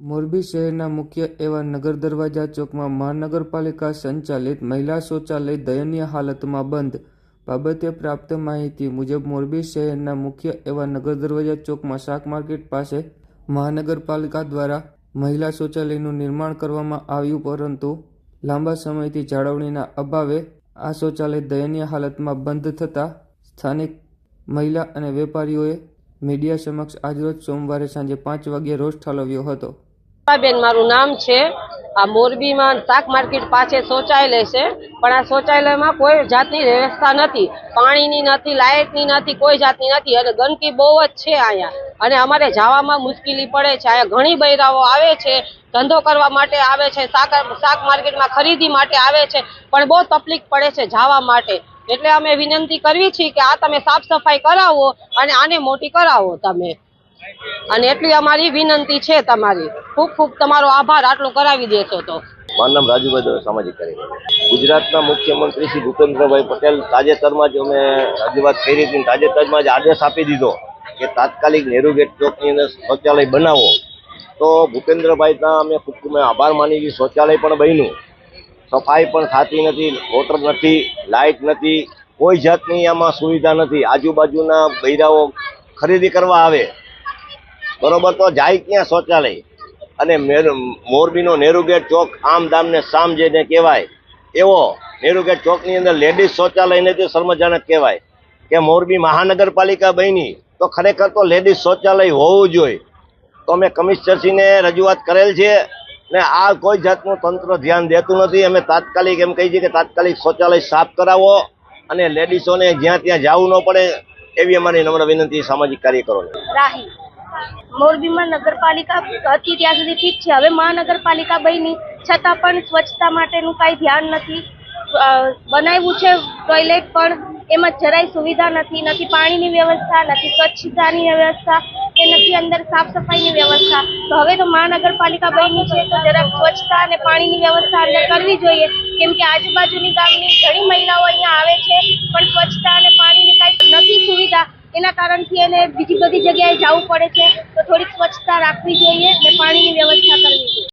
મોરબી શહેરના મુખ્ય એવા નગર દરવાજા ચોકમાં મહાનગરપાલિકા સંચાલિત મહિલા શૌચાલય દયનીય હાલતમાં બંધ. બાબતે પ્રાપ્ત માહિતી મુજબ મોરબી શહેરના મુખ્ય એવા નગર દરવાજા ચોકમાં શાક માર્કેટ પાસે મહાનગરપાલિકા દ્વારા મહિલા શૌચાલયનું નિર્માણ કરવામાં આવ્યું પરંતુ લાંબા સમયથી જાળવણીના અભાવે આ શૌચાલય દયનીય હાલતમાં બંધ થતાં સ્થાનિક મહિલા અને વેપારીઓએ મીડિયા સમક્ષ આજરોજ સોમવારે સાંજે પાંચ વાગ્યે રોષ ઠાલવ્યો હતો. બેન મારું નામ છે. આ મોરબીમાં શાક માર્કેટ પાસે શૌચાલય છે. પણ આ શૌચાલયમાં કોઈ જાતની વ્યવસ્થા નથી. પાણીની નથી, લાઇટની નથી, કોઈ જાતની નથી. અને ગંદકી બહુ જ છે અહીંયા. અને અમારે જવામાં મુશ્કેલી પડે છે. અહીંયા ઘણી બૈરાઓ આવે છે. ધંધો કરવા માટે આવે છે. શાક શાક માર્કેટમાં ખરીદી માટે આવે છે. પણ બહુ તકલીફ પડે છે જવા માટે. એટલે અમે વિનંતી કરવી છીએ કે આ તમે સાફ સફાઈ કરાવો અને આને મોટી કરાવો તમે. અને એટલી અમારી વિનંતી છે તમારી. ખૂબ ખૂબ તમારો આભાર, આટલું કરાવી દેશો તો. મારું નામ રાજુભાઈ દવે, સામાજિક કાર્યકર. ગુજરાતના મુખ્યમંત્રી શ્રી ભૂપેન્દ્રભાઈ પટેલ તાજેતરમાં જ અમે રજૂઆત કરી હતી તાજેતરમાં જ આદેશ આપી દીધો કે તાત્કાલિક નેહરુ ગેટ ચોકની અંદર શૌચાલય બનાવો. તો ભૂપેન્દ્રભાઈના અમે ખૂબ ખૂબ આભાર માની છીએ. શૌચાલય પણ બન્યું. સફાઈ પણ થતી નથી, મોટર નથી લાઇટ નથી, કોઈ જાતની આમાં સુવિધા નથી. આજુબાજુના બૈરાઓ ખરીદી કરવા આવે. બરોબર તો જાય ક્યાં શૌચાલય? અને મેર- મોરબીનો નેહરુ ગેટ ચોક આમ દામને સામ જેને કહેવાય, એવો નેહરુ ગેટ ચોકની અંદર લેડીઝ શૌચાલય નથી શર્મજનક કહેવાય. કે મોરબી મહાનગરપાલિકા બની, તો ખરેખર તો લેડીઝ શૌચાલય હોવું જોઈએ. તો અમે કમિશનરશ્રીને રજૂઆત કરેલ છે, ને આ કોઈ જાતનું તંત્ર ધ્યાન દેતું નથી. અમે તાત્કાલિક એમ કહીએ છીએ કે તાત્કાલિક શૌચાલય સાફ કરાવો અને લેડીઝોને જ્યાં ત્યાં જવું ન પડે, એવી અમારી નમ્ર વિનંતી સામાજિક કાર્યકરોને. રાહી. મોરબીમાં નગરપાલિકા હતી ત્યાં સુધી ઠીક છે. હવે મહાનગરપાલિકા બની છતાં પણ સ્વચ્છતા માટેનું કાંઈ ધ્યાન નથી બનાવ્યું છે ટોયલેટ પણ. એમાં જરાય સુવિધા નથી નથી પાણીની વ્યવસ્થા, નથી સ્વચ્છતાની વ્યવસ્થા કે નથી અંદર સાફ સફાઈની વ્યવસ્થા. તો હવે તો મહાનગરપાલિકા બની છે તો જરાક સ્વચ્છતા અને પાણીની વ્યવસ્થા અંદર કરવી જોઈએ. કેમ કે આજુબાજુની ગામની ઘણી મહિલાઓ અહીંયા આવે છે પણ સ્વચ્છતા અને પાણીની કાંઈ નથી સુવિધા એના એને બીજી બધી જગ્યાએ જવું પડે છે, તો થોડીક સ્વચ્છતા રાખવી જોઈએ અને પાણીની વ્યવસ્થા કરવી જોઈએ.